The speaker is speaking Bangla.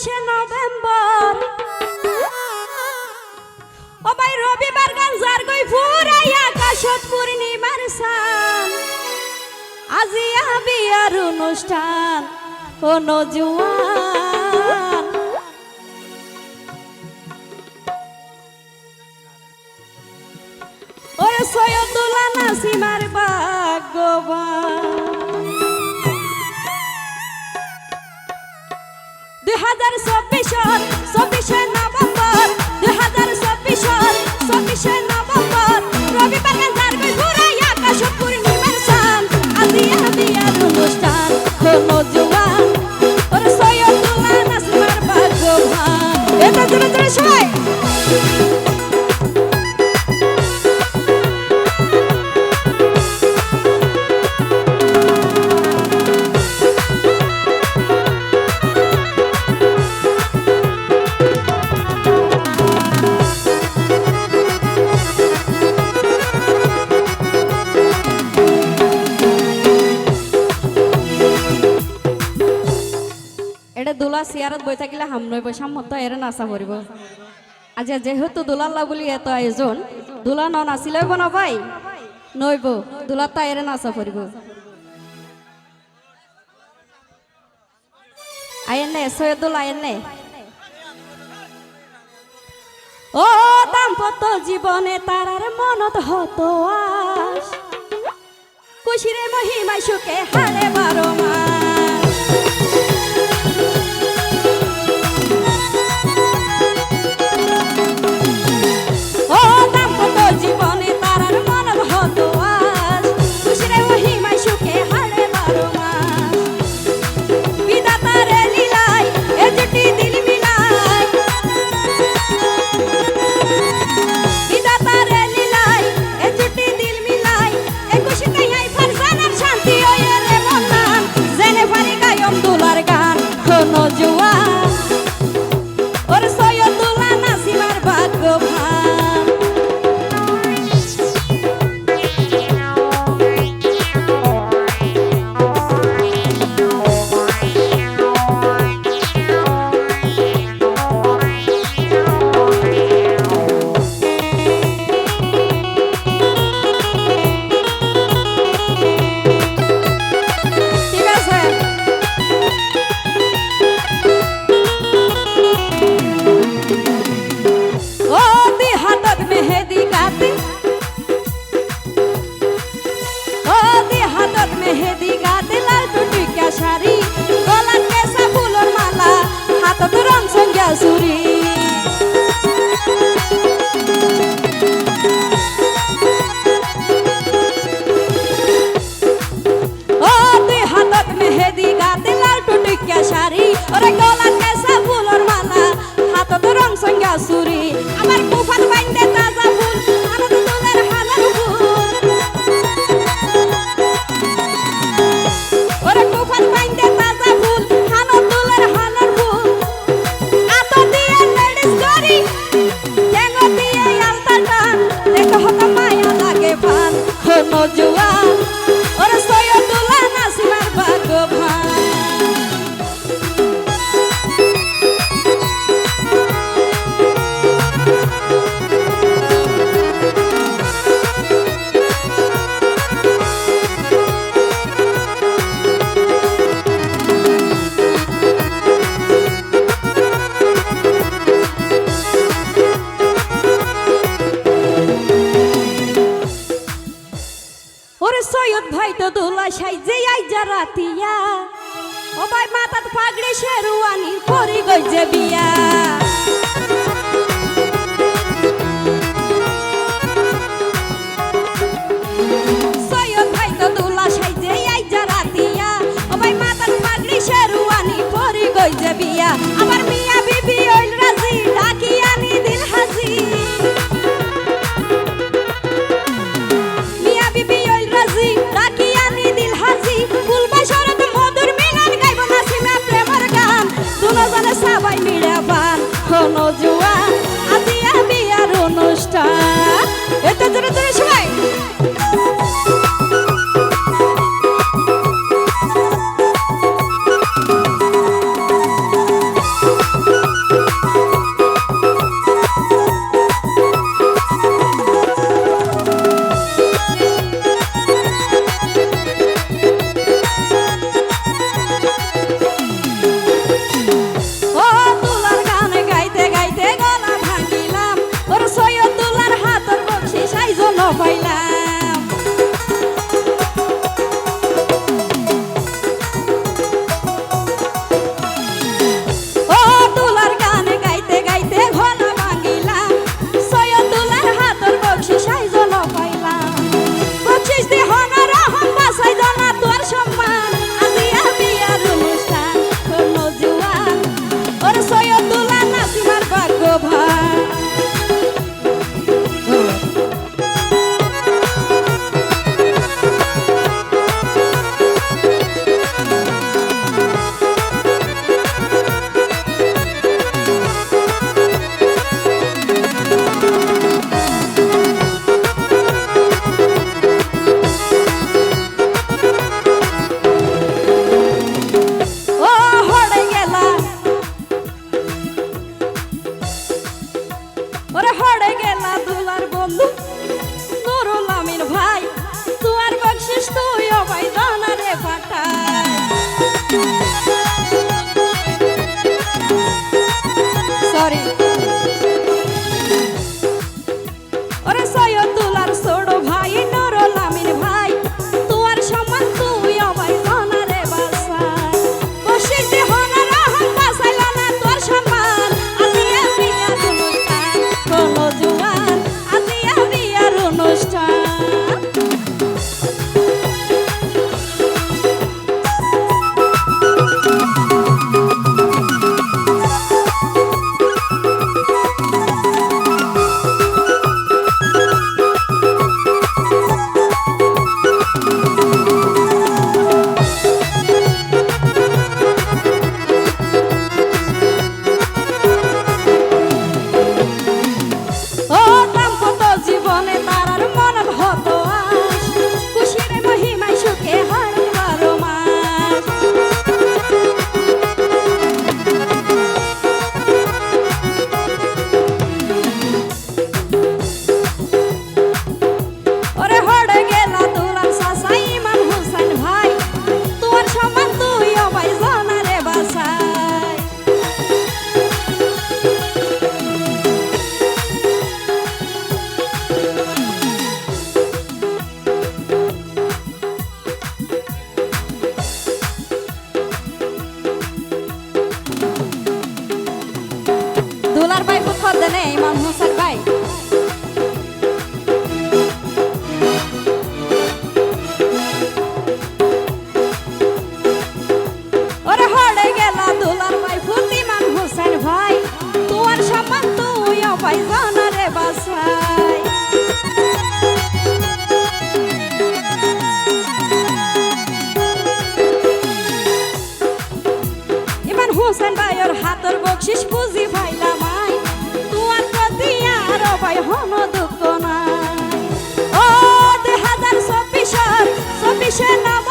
পঁচিশে নভেম্বর। ও ভাই, রবিবার গাঞ্জার গই ফুরাই আকাশত পূর্ণিমার সান আজি আবি আর অনুষ্ঠান ও নজুয়ান। ওরে সৈয়দুল্লাহ নাসিমার ভাগ্যবান। হাজার চব্বিশ চেয়াৰত বৈ থাকিলে হাম নৈ বৈশাম মতো এর নাচা পড়ব আজি যেহেতু দোলাল্লা বুলি এটা আয়োজন দোলা ন নাচিলে বনাবাই নৈব, দোলা তাই নাচা পৰিব। আয়েনে সৈয়দুল আয়েনে ও দাম্পত্য জীবনে তারার মনত হতো আস কুশিরে মহিমা সুখে হারে বারো মা মজুয়া সবাই মাথাত পাগড়ি শেরওয়ানি করি গই ভাই পুত্র নাই ও দুই হাজার চব্বিশের চব্বিশের নভেম্বর